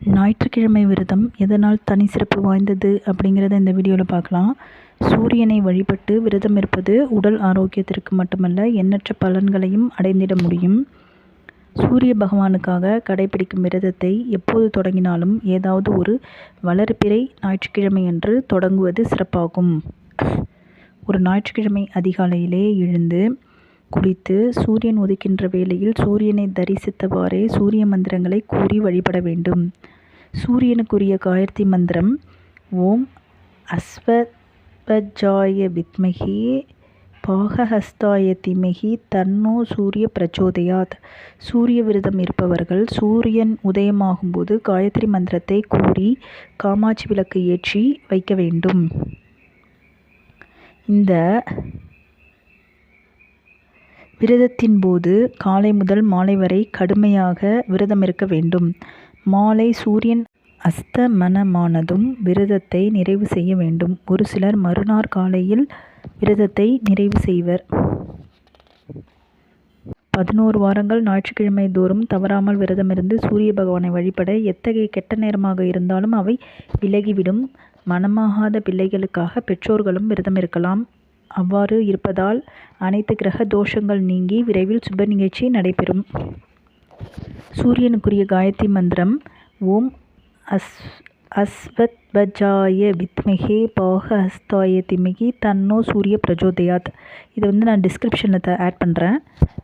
ஞாயிற்றுக்கிழமை விரதம் எதனால் தனி சிறப்பு வாய்ந்தது அப்படிங்கிறத இந்த வீடியோவில் பார்க்கலாம். சூரியனை வழிபட்டு விரதம் இருப்பது உடல் ஆரோக்கியத்திற்கு மட்டுமல்ல எண்ணற்ற பலன்களையும் அடைந்திட முடியும். சூரிய பகவானுக்காக கடைபிடிக்கும் விரதத்தை எப்போது தொடங்கினாலும் ஏதாவது ஒரு வளர்பிறை ஞாயிற்றுக்கிழமை அன்று தொடங்குவது சிறப்பாகும். ஒரு ஞாயிற்றுக்கிழமை அதிகாலையிலே எழுந்து குளித்து சூரியன் உதிக்கின்ற வேளையில் சூரியனை தரிசித்தவாறே சூரிய மந்திரங்களை கூறி வழிபட வேண்டும். சூரியனுக்குரிய காயத்ரி மந்திரம் ஓம் அஸ்வஜாய வித்மகி பாகஹஸ்தாய திமகி தன்னோ சூரிய பிரச்சோதயாத் சூரிய விரதம் இருப்பவர்கள் சூரியன் உதயமாகும்போது காயத்ரி மந்திரத்தை கூறி காமாட்சி விளக்கு ஏற்றி வைக்க வேண்டும். இந்த விரதத்தின் போது காலை முதல் மாலை வரை கடுமையாக விரதம் இருக்க வேண்டும். மாலை சூரியன் அஸ்தமனமானதும் விரதத்தை நிறைவு செய்ய வேண்டும். ஒரு சிலர் மறுநாள் காலையில் விரதத்தை நிறைவு செய்வர். பதினோரு வாரங்கள் ஞாயிற்றுக்கிழமை தோறும் தவறாமல் விரதமிருந்து சூரிய பகவானை வழிபட எத்தகைய கெட்ட நேரமாக இருந்தாலும் அவை விலகிவிடும். மனமாகாத பிள்ளைகளுக்காக பெற்றோர்களும் விரதம் இருக்கலாம் அவ்வாறு இருப்பதால் அனைத்து கிரக தோஷங்கள் நீங்கி விரைவில் சுப நிகழ்ச்சி நடைபெறும். சூரியனுக்குரிய காயத்ரி மந்திரம் ஓம் அஸ் அஸ்வத்வஜாய வித்மகே பாகஹஸ்தாய திமிகி தன்னோ சூரிய பிரஜோதயாத். இதை வந்து நான் டிஸ்கிரிப்ஷனில் ஆட் பண்ணுறேன்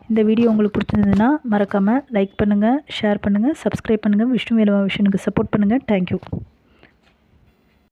இந்த வீடியோ உங்களுக்கு பிடிச்சிருந்ததுன்னா மறக்காமல் லைக் பண்ணுங்கள் ஷேர் பண்ணுங்கள் சப்ஸ்கிரைப் பண்ணுங்கள் விஷ்ணு வேலவா விஷனுக்கு சப்போர்ட் பண்ணுங்கள் தேங்க்யூ